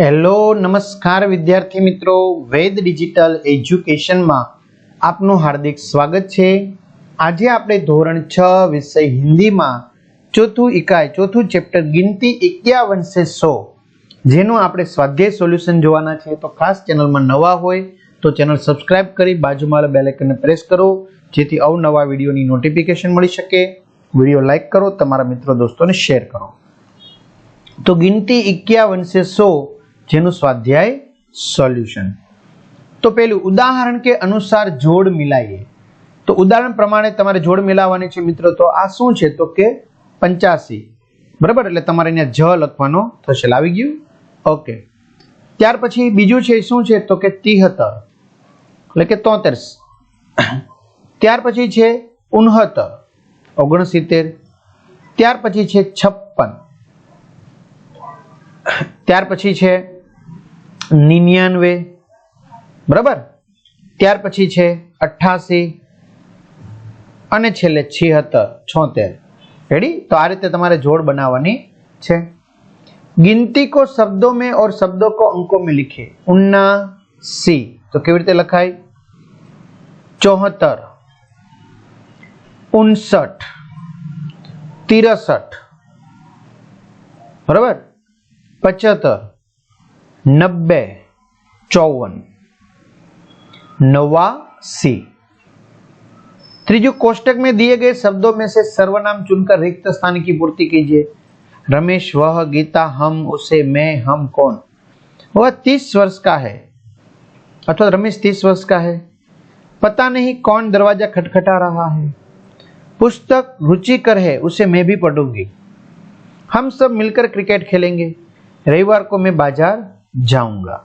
Hello, નમસ્કાર વિદ્યાર્થી મિત્રો. વેદ ડિજિટલ એજ્યુકેશનમાં આપનું હાર્દિક સ્વાગત છે. આજે આપણે ધોરણ છ વિષય હિન્દીમાં ચોથું ઇકાઈ, ચોથું ચેપ્ટર ગિનતી એક્યાવનસે સો જેનું આપણે સ્વાધ્યાય સોલ્યુશન જોવાના છે. તો ખાસ ચેનલમાં નવા હોય તો ચેનલ સબસ્ક્રાઇબ કરી બાજુમાં બેલેકનને પ્રેસ કરો, જેથી અવનવા વિડીયોની નોટિફિકેશન મળી શકે. વીડિયો લાઇક કરો, તમારા મિત્રો, દોસ્તોને શેર કરો. તો ગિનતી એક્યાવનસે સો જેનું સ્વાધ્યાય સોલ્યુશન. તો પેલું ઉદાહરણ કે અનુસાર જોડ મિલાઈએ. તો ઉદાહરણ પ્રમાણે તમારે જોડ મિલાવવાની છે મિત્રો, તો આ શું છે? તો કે પંચ્યાસી. બરાબર? એટલે તમારે અહીંયા જ લખવાનો થશે. લાવી ગયું? ઓકે. ત્યાર પછી બીજું છે શું છે? તો કે તિહત્તર એટલે કે તોતેર. ત્યાર પછી છે ઉનહત્તર. ઓગણસિત્તેર. ત્યાર પછી છે છપ્પન. ત્યાર પછી છે નિન્યાનવે. બરાબર? ત્યાર પછી છે અઠ્ઠાસી અને છેલ્લે છિહત્તર, છોતેર. રેડી તો આ રીતે તમારે જોડ બનાવવાની છે. ગિનતી કો શબ્દો મેં ઓર શબ્દો કો અંકો મેં લિખે. ઉન્ના સી તો કેવી રીતે લખાય? ચોહત્તર. ઉનસઠ. તિરસઠ. બરાબર? પચહત્તર नब्बे, चौवन। नवासी। त्रिजु कोष्टक में दिए गए शब्दों में से सर्वनाम चुनकर रिक्त स्थान की पूर्ति कीजिए। रमेश, वह गीता, हम, उसे, मैं, हम कौन? वह तीस वर्ष का है। अथवा रमेश तीस वर्ष का है। पता नहीं कौन दरवाज़ा खटखटा रहा है। पुस्तक रुचिकर है, उसे मैं भी पढ़ूँगी। हम सब मिलकर क्रिकेट खेलेंगे। रविवार को मैं बाज़ार જાઉંગા.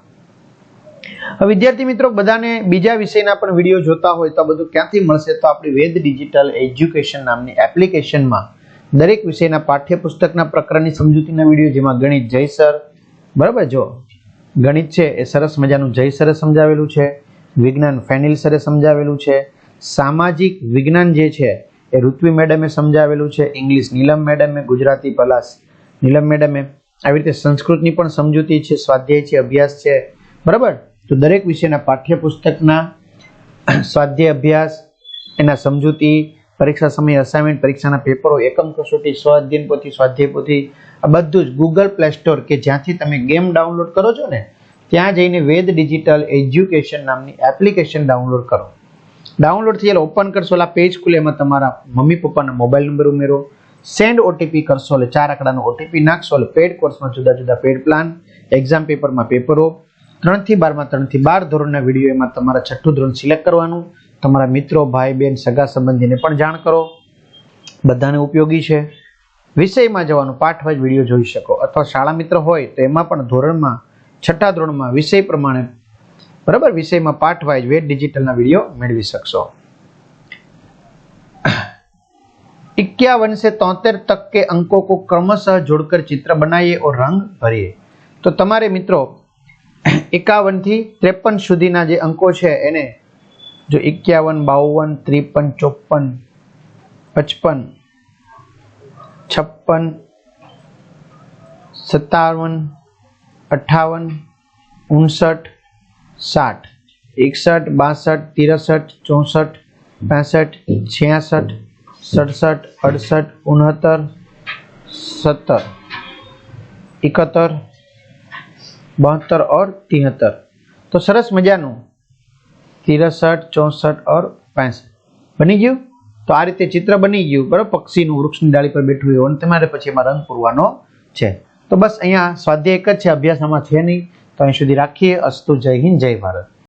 વિદ્યાર્થી મિત્રો, બધાને બીજા વિષયના પણ વીડિયો જોતા હોય તો બધું ક્યાંથી મળશે તો આપણી વેદ ડિજિટલ એજ્યુકેશન નામની એપ્લિકેશનમાં દરેક વિષયના પાઠ્યપુસ્તકના પ્રકરણની સમજૂતીના વીડિયો, જેમાં ગણિત જયસર બરાબર જો? ગણિત છે એ સરસ મજાનું જય સરે સમજાવેલું છે, વિજ્ઞાન ફેનિલ સરે સમજાવેલું છે, સામાજિક વિજ્ઞાન જે છે એ ઋત્વી મેડમે સમજાવેલું છે, ઇંગ્લિશ નીલમ મેડમે, ગુજરાતી પલાસ નીલમ મેડમે આવી રીતે સંસ્કૃતની પણ સમજૂતી છે, સ્વાધ્યાય છે, અભ્યાસ છે. બરાબર? તો દરેક વિષયના પાઠ્યપુસ્તકના સ્વાધ્યાય, અભ્યાસ, એના સમજૂતી, પરીક્ષા સમયે અસાઇનમેન્ટ પરીક્ષાના પેપરો, એકમ કસોટી સ્વાધ્યન પોથી, સ્વાધ્યાય પોથી, આ બધું જ ગૂગલ પ્લે સ્ટોર કે જ્યાંથી તમે ગેમ ડાઉનલોડ કરો છો ને, ત્યાં જઈને વેદ ડિજિટલ એજ્યુકેશન નામની એપ્લિકેશન ડાઉનલોડ કરો. ડાઉનલોડ થઈ ઓપન કરશો એટલે પેજ ખુલે, એમાં તમારા મમ્મી પપ્પાના મોબાઈલ નંબર ઉમેરો સેન્ડ ઓટીપી કરશો એટલે ચાર આંકડાનો ઓટીપી નાખશો એટલે પેડ કોર્સમાં જુદા જુદા પેડ પ્લાન એક્ઝામ પેપરમાં પેપરો ત્રણથી બારમાં ત્રણથી બાર ધોરણના વીડિયો તમારા છઠ્ઠું ધોરણ સિલેક્ટ કરવાનું. તમારા મિત્રો, ભાઈ બહેન સગા સંબંધીને પણ જાણ કરો. બધાને ઉપયોગી છે. વિષયમાં જવાનું પાઠ વાઇઝ વીડિયો જોઈ શકો. અથવા શાળા મિત્ર હોય તો એમાં પણ ધોરણમાં, છઠ્ઠા ધોરણમાં વિષય પ્રમાણે, બરાબર, વિષયમાં પાઠ વાઇઝ વેટ ડિજિટલના વીડિયો મેળવી શકશો. इक्यावन से तोतेर तक के अंकों को क्रमशः जोड़कर चित्र बनाइए और रंग भरिए તો તમારે મિત્રો એકાવન થી ત્રેપન સુધીના જે અંકો છે એને જો એકાવન બાવન ત્રેપન ચોપન પચપન છપ્પન સત્તાવન અઠાવન ઉનસઠ સાઠ એકસઠ બાસઠ ત્રેસઠ ચોસઠ પાસઠ છ્યાસઠ સડસઠ, અડસઠ ઉનહત્તર સત્તર ઇકતર બહત્તર ઓર તિહત્તર તો સરસ મજાનું. તિરસઠ, ચોસઠ ઓર પાંસઠ. બની ગયું? તો આ રીતે ચિત્ર બની ગયું. બરાબર? પક્ષીનું વૃક્ષની ડાળી પર બેઠું હોય અને તમારે પછી એમાં રંગ પૂરવાનો છે. તો બસ અહીંયા સ્વાધ્યાય એક જ છે. અભ્યાસ આમાં છે નહીં. તો અહીં સુધી રાખીએ. અસ્તુ જય હિન્દ, જય ભારત.